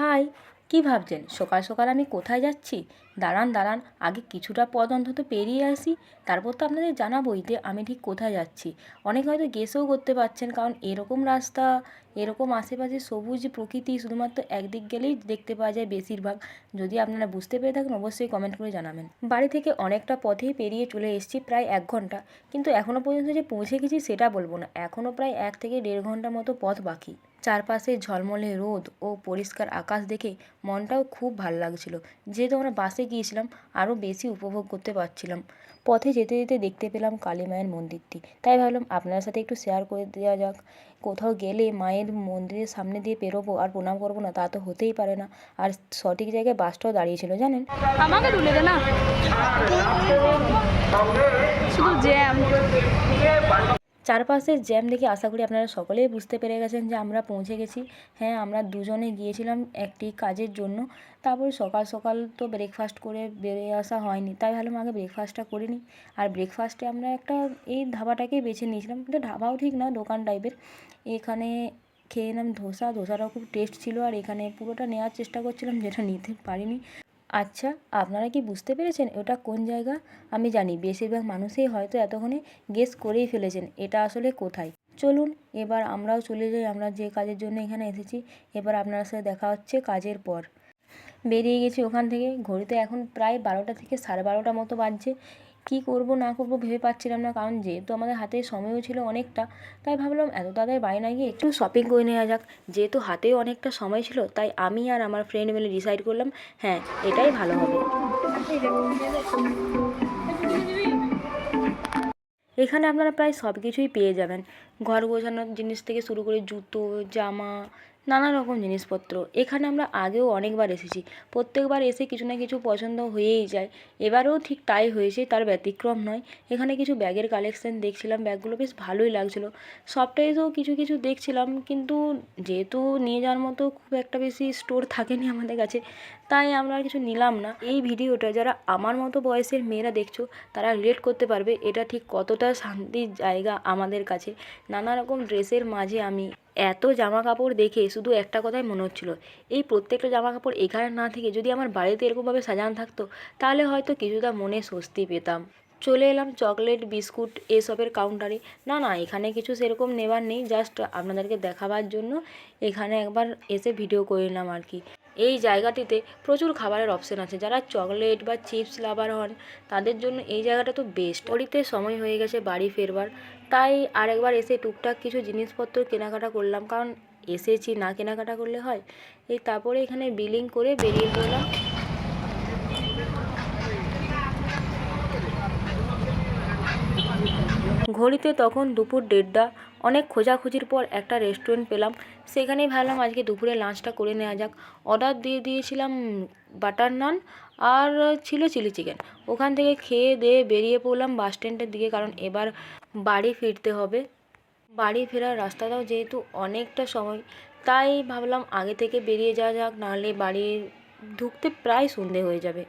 High, কী ভাবছেন? সকাল সকাল আমি কোথায় যাচ্ছি? দাঁড়ান দাঁড়ান, আগে কিছুটা পথ অন্তত পেরিয়ে আসি, তারপর তো আপনাদের জানাবোই যে আমি ঠিক কোথায় যাচ্ছি। অনেকে হয়তো গেসও করতে পারছেন, কারণ এরকম রাস্তা, এরকম আশেপাশে সবুজ প্রকৃতি শুধুমাত্র একদিক গেলেই দেখতে পাওয়া যায় বেশিরভাগ। যদি আপনারা বুঝতে পেরে থাকেন, অবশ্যই কমেন্ট করে জানাবেন। বাড়ি থেকে অনেকটা পথেই পেরিয়ে চলে এসেছি প্রায় এক ঘণ্টা, কিন্তু এখনও পর্যন্ত যে পৌঁছে গেছি সেটা বলব না। এখনও প্রায় এক থেকে দেড় ঘণ্টা মতো পথ বাকি। চারপাশে ঝলমলে রোদ ও পরিষ্কার আকাশ দেখে মনটাও খুব ভালো লাগছিল। যেহেতু আমরা বাসে গিয়েছিলাম, আরও বেশি উপভোগ করতে পারছিলাম। পথে যেতে যেতে দেখতে পেলাম কালী মায়ের মন্দিরটি। তাই ভাবলাম আপনার সাথে একটু শেয়ার করে দেওয়া যাক। কোথাও গেলে মায়ের মন্দিরের সামনে দিয়ে পেরোবো আর প্রণাম করব না, তা তো হতেই পারে না। আর সঠিক জায়গায় বাসটাও দাঁড়িয়েছিল, জানেন? আমাকে তুলে দে না। শুধু জ্যাম চারপাশের জ্যাম দেখে আশা করি আপনারা সকলেই বুঝতে পেরে গেছেন যে আমরা পৌঁছে গেছি। হ্যাঁ আমরা দুজনে গিয়েছিলাম একটি কাজের জন্য। তারপর সকাল সকাল তো ব্রেকফাস্ট করে বেরিয়ে আসা হয়নি। তাই ভাবলাম আগে ব্রেকফাস্টটা করে নিই। আর ব্রেকফাস্টে আমরা একটা এই ধাবাটাকেই বেছে নিয়েছিলাম। এটা ধাবাও ঠিক না দোকান টাইপের এখানে খেয়ে নিলাম ধোসা। ধোসাটাও খুব টেস্ট ছিল। আর এখানে পুরোটা নেওয়ার চেষ্টা করছিলাম, যেটা নিতে পারিনি। আচ্ছা আপনারা কি বুঝতে পেরেছেন ওটা কোন জায়গা? আমি জানি, বেশিরভাগ মানুষই হয়তো এতক্ষণে গেস করেই ফেলেছেন এটা আসলে কোথায়। চলুন, এবার আমরাও চলে যাই, আমরা যে কাজের জন্য এখানে এসেছি, এবার আপনার সাথে দেখা হচ্ছে কাজের পর। বেরিয়ে গেছি ওখান থেকে, ঘড়িতে এখন প্রায় বারোটা থেকে সাড়ে বারোটা মতো বাজছে। কী করব, না করব ভেবে পাচ্ছিলাম না। কারণ যেহেতু আমাদের হাতে সময়ও ছিল অনেকটা, তাই ভাবলাম এত তাড়াতাড়ি বাড়ি না গিয়ে একটু শপিং করে নেওয়া যাক। যেহেতু হাতেও অনেকটা সময় ছিল, তাই আমি আর আমার ফ্রেন্ড মিলে ডিসাইড করলাম হ্যাঁ এটাই ভালো হবে। এখানে আপনারা প্রায় সব কিছুই পেয়ে যাবেন। ঘর গোছানোর জিনিস থেকে শুরু করে জুতো, জামা নানা রকম জিনিসপত্র। এখানে আমরা আগেও অনেকবার এসেছি। প্রত্যেকবার এসে কিছু না কিছু পছন্দ হয়েই যায়। এবারেও ঠিক তাই হয়েছে, তার ব্যতিক্রম নয়। এখানে কিছু ব্যাগের কালেকশন দেখছিলাম, ব্যাগগুলো বেশ ভালোই লাগছিল। সবটাই তো কিছু কিছু দেখছিলাম, কিন্তু যেহেতু নিয়ে যাওয়ার মতো খুব একটা বেশি স্টোর থাকেনি আমাদের কাছে, তাই আমরা আর কিছু নিলাম না। এই ভিডিওটা যারা আমার মতো বয়সের মেয়েরা দেখছ, তারা রিলেট করতে পারবে এটা ঠিক কতটা শান্তির জায়গা আমাদের কাছে। নানা রকম ড্রেসের মাঝে আমি এত জামা কাপড় দেখে শুধু একটা কথাই মনে হচ্ছিল, এই প্রত্যেকটা জামা কাপড় এখানে না থেকে যদি আমার বাড়িতে এরকমভাবে সাজানো থাকতো, তাহলে হয়তো কিছুটা মনে স্বস্তি পেতাম। চলে এলাম চকলেট, বিস্কুট এসবের কাউন্টারে না না, এখানে কিছু সেরকম নেবার নেই জাস্ট আপনাদেরকে দেখাবার জন্য এখানে একবার এসে ভিডিও করে নিলাম আর কি। এই জায়গাটিতে প্রচুর খাবারের অপশান আছে। যারা চকলেট বা চিপস লাভার হন, তাদের জন্য এই জায়গাটা তো বেস্ট অলিতে সময় হয়ে গেছে বাড়ি ফেরবার। তাই আরেকবার এসে টুকটাক কিছু জিনিসপত্র কেনাকাটা করলাম। কারণ এসেছি না কেনাকাটা করলে হয়। এই তারপরে এখানে বিলিং করে বেরিয়ে পড়লাম। ঘড়িতে তখন দুপুর দেড়টা, অনেক খোঁজাখুঁজির পর একটা রেস্টুরেন্ট পেলাম। সেখানেই ভাবলাম আজকে দুপুরে লাঞ্চটা করে নেওয়া যাক। অর্ডার দিয়ে দিয়েছিলাম বাটার নান আর ছিল চিলি চিকেন ওখান থেকে খেয়ে দিয়ে বেরিয়ে পড়লাম বাস স্ট্যান্ডের দিকে কারণ এবার বাড়ি ফিরতে হবে। বাড়ি ফেরার রাস্তাটাও যেহেতু অনেকটা সময়, তাই ভাবলাম আগে থেকে বেরিয়ে যাওয়া যাক, নাহলে বাড়ি ঢুকতে প্রায় সন্ধে হয়ে যাবে।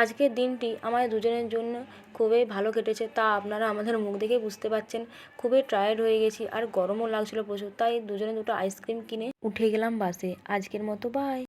আজকের দিনটি আমাদের দুজনের জন্য খুবই ভালো কেটেছে, তা আপনারা আমাদের মুখ দেখে বুঝতে পারছেন। খুবই টায়ার্ড হয়ে গেছি আর গরমও লাগছিল প্রচুর, তাই দুজনে দুটো আইসক্রিম কিনে উঠে গেলাম বাসে আজকের মতো বাই